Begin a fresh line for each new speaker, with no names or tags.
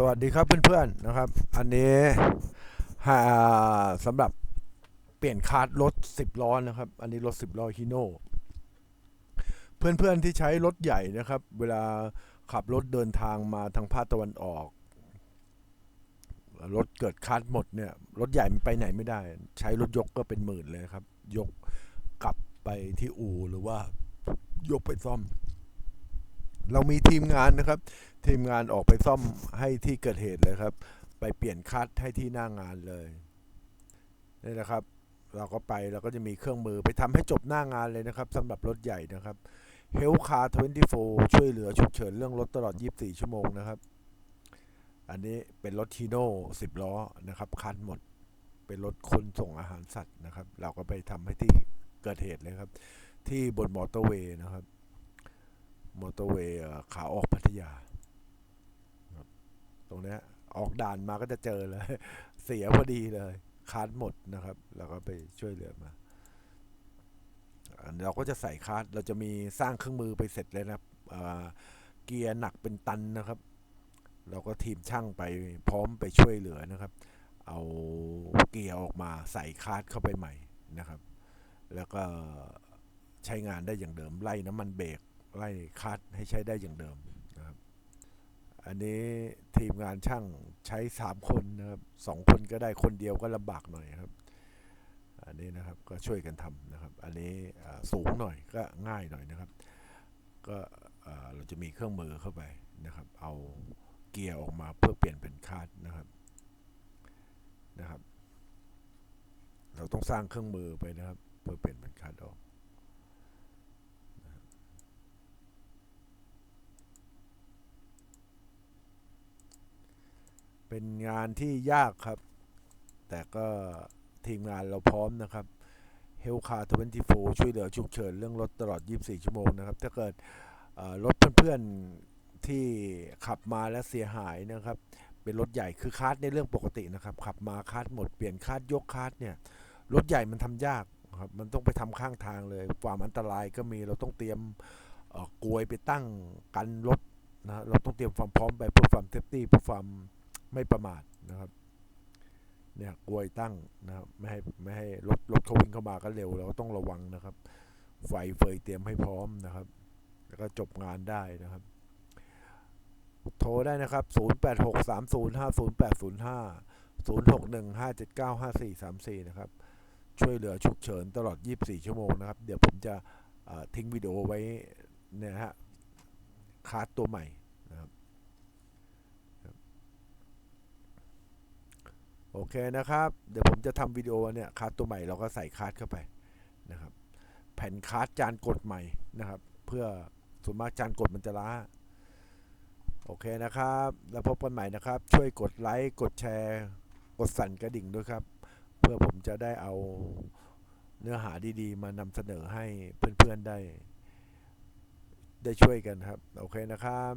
สวัสดีครับเพื่อนๆนะครับ อันนี้สำหรับเปลี่ยนคาร์ดรถ 10 ล้อนะครับ อันนี้รถ 10 ล้อฮิโน่เพื่อนๆที่ใช้รถใหญ่นะครับ เวลาขับรถเดินทางมาทางภาคตะวันออก รถเกิดคาร์ดหมดเนี่ยรถใหญ่มันไปไหนไม่ได้ ใช้รถยกก็เป็นหมื่นเลยครับ ยกกลับไปที่อู่หรือว่ายกไปซ่อม เรามีทีมงานนะครับ ทีมงานออกไปซ่อมให้ที่เกิดเหตุเลยครับ ไปเปลี่ยนคัดให้ที่หน้างานเลยนี่นะครับ เราก็ไปเราก็จะมีเครื่องมือไปทำให้จบหน้างานเลยนะครับสำหรับรถใหญ่นะครับ h e l Car 24 ช่วยเหลือฉุกเฉินเรื่องรถตลอด 24 ชั่วโมงนะครับ อันนี้เป็นรถทีโน่10 ล้อนะครับคันหมด เป็นรถคนส่งอาหารสัตว์นะครับ เราก็ไปทำให้ที่เกิดเหตุเลยครับ ที่บนมอเตอร์เวย์นะครับ มอเตอร์เวย์ขาออกพัทยา ตรงนี้ออกด่านมาก็จะเจอเลย เสียพอดีเลยคาร์ดหมดนะครับ แล้วก็ไปช่วยเหลือมาเราก็จะใส่คาร์ดเราจะมีสร้างเครื่องมือไปเสร็จเลยนะครับเกียร์หนักเป็นตันนะครับ เราก็ทีมช่างไปพร้อมไปช่วยเหลือนะครับ เอาเกียร์ออกมาใส่คาร์ดเข้าไปใหม่นะครับ แล้วก็ใช้งานได้อย่างเดิมไล่น้ำมันเบรก ไล่คัดให้ใช้ได้อย่างเดิมนะครับ อันนี้ทีมงานช่างใช้สามคนนะครับสองคนก็ได้คนเดียวก็ลำบากหน่อยครับ อันนี้นะครับก็ช่วยกันทำนะครับ อันนี้สูงหน่อยก็ง่ายหน่อยนะครับ ก็เราจะมีเครื่องมือเข้าไปนะครับ เอาเกียร์ออกมาเพื่อเปลี่ยนเป็นคาดนะครับนะครับ เราต้องสร้างเครื่องมือไปนะครับ เพื่อเปลี่ยนเป็นคาดออก เป็นงานที่ยากครับ แต่ก็ทีมงานเราพร้อมนะครับ h e l c a r 24 ช่วยเหลือฉุกเฉินเรื่องรถตลอด 24 ชั่วโมงนะครับ ถ้าเกิดรถเพื่อนๆที่ขับมาแล้วเสียหายนะครับ เป็นรถใหญ่คือคาร์ดในเรื่องปกตินะครับ ขับมาคาร์ดหมดเปลี่ยนคาร์ดยกคาร์ดเนี่ยรถใหญ่มันทำยากครับมันต้องไปทำข้างทางเลยความอันตรายก็มีเราต้องเตรียมกลวยไปตั้งกันรถนะเราต้องเตรียมความพร้อมไปเพื่อความเซฟตี้เพื่อความ ไม่ประมาทนะครับเนี่ยกลวยตั้งนะครับไม่ให้ไม่ให้รถรถเขาวิ่งเข้ามาก็เร็วเราก็ต้องระวังนะครับ ไฟเฟยเตรียมให้พร้อมนะครับ แล้วก็จบงานได้นะครับ โทรได้นะครับ 0863050805 0615795434 นะครับ ช่วยเหลือฉุกเฉินตลอด 24 ชั่วโมงนะครับ เดี๋ยวผมจะทิ้งวิดีโอไว้เนี่ยนะฮะคาร์ดตัวใหม่นะครับ โอเคนะครับ เดี๋ยวผมจะทำวิดีโอเนี่ยคาร์ดตัวใหม่เราก็ใส่คาร์ดเข้าไปนะครับ แผ่นคาร์ดจานกดใหม่นะครับ เพื่อส่วนมากจานกดมันจะล้า โอเคนะครับ แล้วพบกันใหม่นะครับ ช่วยกดไลค์ กดแชร์ กดสั่นกระดิ่งด้วยครับ เพื่อผมจะได้เอาเนื้อหาดีๆ มานำเสนอให้เพื่อนๆได้ ได้ช่วยกันครับ โอเคนะครับ